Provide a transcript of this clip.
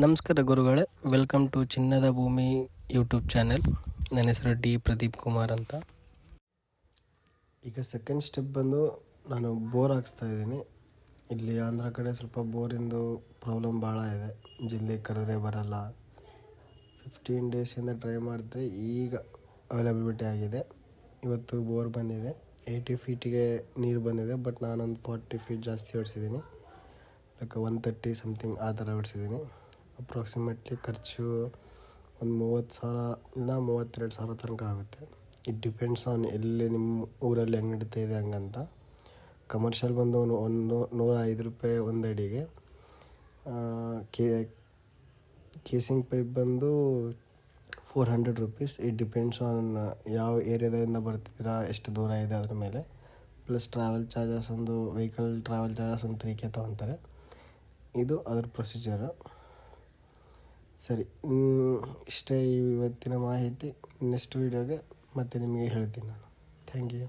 ನಮಸ್ಕಾರ ಗುರುಗಳೇ welcome to ಚಿನ್ನದ ಭೂಮಿ ಯೂಟ್ಯೂಬ್ ಚಾನೆಲ್ ನನ್ನ ಹೆಸರು ಡಿ ಪ್ರದೀಪ್ ಕುಮಾರ್ ಅಂತ. ಈಗ ಸೆಕೆಂಡ್ ಸ್ಟೆಪ್ ಬಂದು ನಾನು ಬೋರ್ ಹಾಕ್ಸ್ತಾ ಇದ್ದೀನಿ. ಇಲ್ಲಿ ಆಂಧ್ರ ಕಡೆ ಸ್ವಲ್ಪ ಬೋರಿಂದು ಪ್ರಾಬ್ಲಮ್ ಭಾಳ ಇದೆ. ಜಿಲ್ಲೆ ಕರೆದ್ರೆ ಬರಲ್ಲ. ಫಿಫ್ಟೀನ್ ಡೇಸಿಂದ ಟ್ರೈ ಮಾಡಿದ್ರೆ ಈಗ ಅವೈಲಬಿಲಿಟಿ ಆಗಿದೆ. ಇವತ್ತು ಬೋರ್ ಬಂದಿದೆ. ಏಯ್ಟಿ ಫೀಟಿಗೆ ನೀರು ಬಂದಿದೆ ಬಟ್ ನಾನೊಂದು ಫಾರ್ಟಿ ಫೀಟ್ ಜಾಸ್ತಿ ಓಡಿಸಿದ್ದೀನಿ. ಲೈಕ್ ಒನ್ ತರ್ಟಿ ಸಮಥಿಂಗ್ ಆ ಥರ ಹೊಡ್ಸಿದ್ದೀನಿ ಅಪ್ರಾಕ್ಸಿಮೇಟ್ಲಿ ಖರ್ಚು ಒಂದು ಮೂವತ್ತು ಸಾವಿರ, ಇಲ್ಲ ಮೂವತ್ತೆರಡು ಸಾವಿರ ತನಕ ಆಗುತ್ತೆ. ಇಟ್ ಡಿಪೆಂಡ್ಸ್ ಆನ್ ಎಲ್ಲಿ ನಿಮ್ಮ ಊರಲ್ಲಿ ಹೆಂಗೆ ಇದೆ ಹಂಗಂತ. ಕಮರ್ಷಿಯಲ್ ಬಂದು ಒಂದು ನೂರ ಐದು ರೂಪಾಯಿ ಒಂದು ಅಡಿಗೆ. ಕೆ ಕೇಸಿಂಗ್ ಪೈಪ್ ಬಂದು four hundred rupees it depends on ಯಾವ ಏರಿಯಾದಿಂದ ಬರ್ತಿದ್ದೀರಾ ಎಷ್ಟು ದೂರ ಇದೆ ಅದ್ರ ಮೇಲೆ. ಪ್ಲಸ್ ಟ್ರಾವೆಲ್ ಚಾರ್ಜಸ್ ಒಂದು ವೆಹಿಕಲ್ ಟ್ರಾವೆಲ್ ಚಾರ್ಜಸ್ ಒಂದು ತ್ರೀ ಕೆ ತೊಗೊತಾರೆ. ಇದು ಅದ್ರ ಪ್ರೊಸೀಜರು ಸರಿ ಇಷ್ಟೇ ಇವತ್ತಿನ ಮಾಹಿತಿ. ನೆಕ್ಸ್ಟ್ ವೀಡಿಯೋಗೆ ಮತ್ತೆ ನಿಮಗೆ ಹೇಳ್ತೀನಿ ನಾನು. Thank you